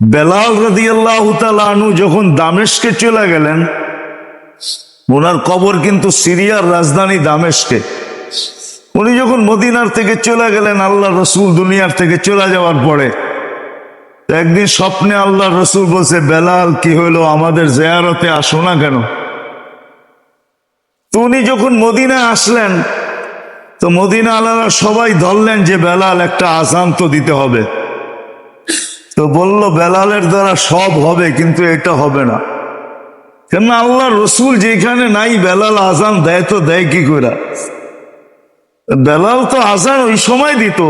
বেলাল রাদি আল্লাহ আনু যখন দামেশকে চলে গেলেন, ওনার কবর কিন্তু সিরিয়ার রাজধানী দামেশকে। উনি যখন মদিনার থেকে চলে গেলেন আল্লাহ রসুল দুনিয়ার থেকে চলে যাওয়ার পরে একদিন স্বপ্নে আল্লাহ রসুল বলছে, বেলাল, কি হইল আমাদের জেয়ারতে আসো না কেন? তো উনি যখন মদিনায় আসলেন, তো মদিনা আলারা সবাই ধরলেন যে, বেলাল, একটা আজান তো দিতে হবে। তো বলল, বেলালের দ্বারা সব হবে, কিন্তু এটা হবে না। কেন আল্লাহ রসুল যেখানে নাই, বেলাল আজান দেয় তো দেয় কি করে বেলাল তো আজান ওই সময় দিত,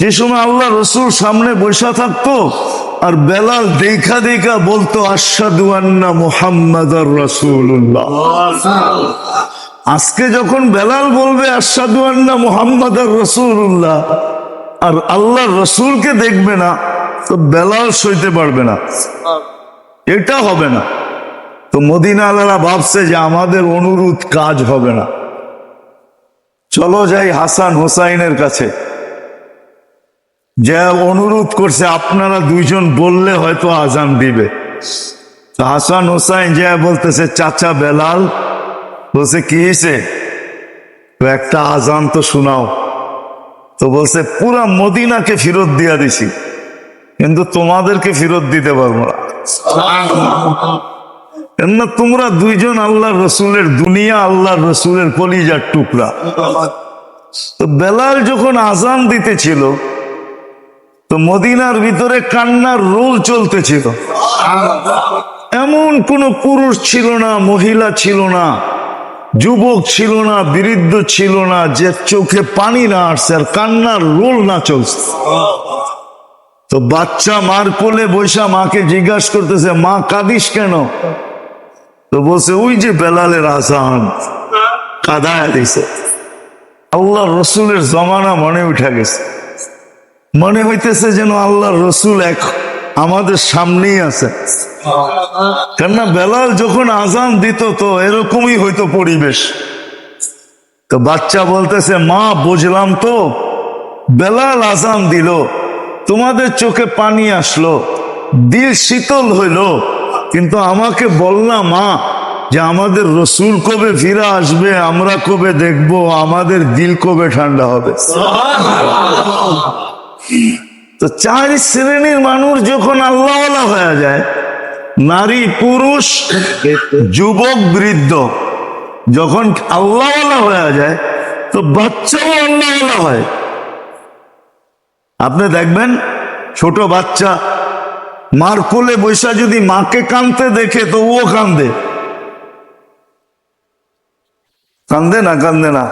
যে সময় আল্লাহ রসুল সামনে বসা থাকতো, আর বেলাল দেখা দেখা বলতো আশাদু আন্না মুহাম্মদ রসুল্লাহ আজকে যখন বেলাল বলবে আশাদু আন্না মুহাম্মদ রসুল্লাহ আর আল্লাহ রসুলকে দেখবে না তো বেলাল সইতে পারবে না। এটা হবে না। তো মদিনা আলারা ভাবছে যে আমাদের অনুরোধ কাজ হবে না। চলো যাই হাসান হোসাইনের কাছে। যে অনুরোধ করছে, আপনারা দুইজন বললে হয়তো আজান দিবে। হাসান হোসাইন যে বলতেছে, চাচা বেলাল, বলছে, কি হয়েছে? তো একটা আজান তো শোনাও। তো বলছে, পুরা মদিনাকে ফেরত দিয়া দিছি। কিন্তু তোমাদেরকে ফেরত দিতে পারব না। কেননা তোমরা দুইজন আল্লাহ রসুলের দুনিয়া আল্লাহ রসুলের কলিজার টুকরা। তো বেলাল যখন আজান দিতেছিল, তো মদিনার ভিতরে কান্নার রোল চলতেছিল। এমন কোন পুরুষ ছিল না, মহিলা ছিল না, যুবক ছিল না, বৃদ্ধ ছিল না, যে চোখে পানি না আসছে আর কান্নার রোল না চলছে। তো বাচ্চা মার কোলে বৈশা মাকে জিজ্ঞাসা করতেছে, মা, কাঁদিস কেন? তো বলছে, ওই যে বেলালের আসান কাদায় দিছে। আল্লাহ রসুলের জমানা মনে উঠে গেছে। মনে হইতেছে যেন আল্লাহ রসুল এক আমাদের সামনেই আছে। কেননা বেলাল যখন আজান দিত তো এরকমই হইতো পরিবেশ। তো বাচ্চা বলতেছে, মা, বুঝলাম তো, বেলাল আজান দিল। তোমাদের চোখে পানি আসলো, দিল শীতল হইল, কিন্তু আমাকে বললাম মা যে আমাদের রসুল কবে ফিরে আসবে, আমরা কবে দেখব, আমাদের দিল কবে ঠান্ডা হবে। তো চার শ্রেণির মানুষ যখন আল্লাহওয়ালা হয়ে যায়, নারী, পুরুষ, যুবক, বৃদ্ধ, যখন আল্লাহওয়ালা হয়ে যায়, তো বাচ্চাও আল্লাহওয়ালা হয়। আপনি দেখবেন ছোট বাচ্চা মার কোলে বৈশা যদি মাকে কানতে দেখে তো ও কান্দে কান্দে না? কান্দে না।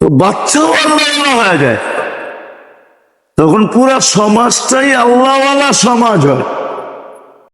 তো বাচ্চাও আল্লাহ হয়ে যায়। তখন পুরা সমাজটাই আল্লাহওয়ালা সমাজ হয়।